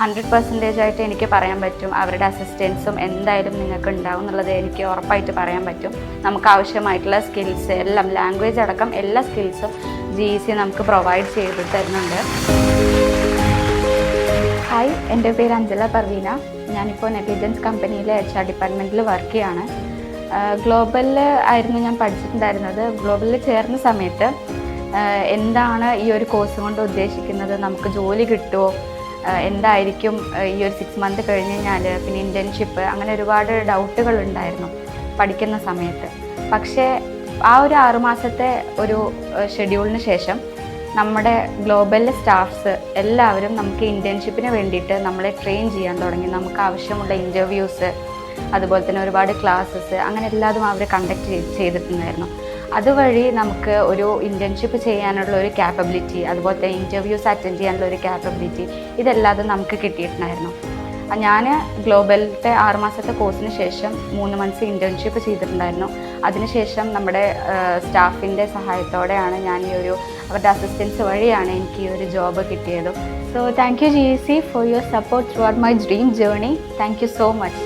Hundred percentage ആയിട്ട് എനിക്ക് പറയാൻ പറ്റും. അവരുടെ അസിസ്റ്റൻസും എന്തായാലും നിങ്ങൾക്ക് ഉണ്ടാവും എന്നുള്ളത് എനിക്ക് ഉറപ്പായിട്ട് പറയാൻ പറ്റും. നമുക്ക് ആവശ്യമായിട്ടുള്ള സ്കിൽസ് എല്ലാം ലാംഗ്വേജ് അടക്കം എല്ലാ സ്കിൽസും ജി സി നമുക്ക് പ്രൊവൈഡ് ചെയ്ത് തരുന്നുണ്ട്. ഹായ് എന്റെ പേര് അഞ്ജല പർവീന. ഞാനിപ്പോൾ നെഗ്ലിജൻസ് കമ്പനിയിലെ എച്ച് ആർ ഡിപ്പാർട്ട്മെന്റിൽ വർക്ക് ചെയ്യാണ്. ഗ്ലോബലിൽ ആയിരുന്നു ഞാൻ പഠിച്ചിട്ടുണ്ടായിരുന്നത്. ഗ്ലോബലിൽ ചേർന്ന സമയത്ത് എന്താണ് ഈ ഒരു കോഴ്സ് കൊണ്ട് ഉദ്ദേശിക്കുന്നത്? നമുക്ക് ജോലി കിട്ടുമോ? എന്തായിരിക്കും ഈ ഒരു സിക്സ് മന്ത് കഴിഞ്ഞ് കഴിഞ്ഞാൽ പിന്നെ ഇന്റേൺഷിപ്പ് അങ്ങനെ ഒരുപാട് ഡൗട്ടുകൾ ഉണ്ടായിരുന്നു പഠിക്കുന്ന സമയത്ത്. പക്ഷേ ആ ഒരു ആറുമാസത്തെ ഒരു ഷെഡ്യൂളിന് ശേഷം നമ്മുടെ ഗ്ലോബൽ സ്റ്റാഫ്സ് എല്ലാവരും നമുക്ക് ഇന്റേൺഷിപ്പിന് വേണ്ടിയിട്ട് നമ്മളെ ട്രെയിൻ ചെയ്യാൻ തുടങ്ങി. നമുക്ക് ആവശ്യമുള്ള ഇന്റർവ്യൂസ് അതുപോലെ തന്നെ ഒരുപാട് ക്ലാസ്സസ് അങ്ങനെ എല്ലാതും അവർ കണ്ടക്ട് ചെയ്തിട്ടുണ്ടായിരുന്നു. അതുവഴി നമുക്ക് ഒരു ഇന്റേൺഷിപ്പ് ചെയ്യാനുള്ള ഒരു ക്യാപ്പബിലിറ്റി അതുപോലെ തന്നെ ഇന്റർവ്യൂസ് അറ്റൻഡ് ചെയ്യാനുള്ള ഒരു ക്യാപ്പബിലിറ്റി ഇതെല്ലാം നമുക്ക് കിട്ടിയിട്ടുണ്ടായിരുന്നു. ഞാൻ ഗ്ലോബലിലത്തെ ആറുമാസത്തെ കോഴ്സിന് ശേഷം മൂന്ന് മന്ത്സ് ഇന്റേൺഷിപ്പ് ചെയ്തിട്ടുണ്ടായിരുന്നു. അതിനുശേഷം നമ്മുടെ സ്റ്റാഫിന്റെ സഹായത്തോടെയാണ് ഞാൻ ഈ ഒരു അവരുടെ അസിസ്റ്റൻസ് വഴിയാണ് എനിക്ക് ഈ ഒരു ജോബ് കിട്ടിയത്. So thank you G C for your support out my dream journey thank you so much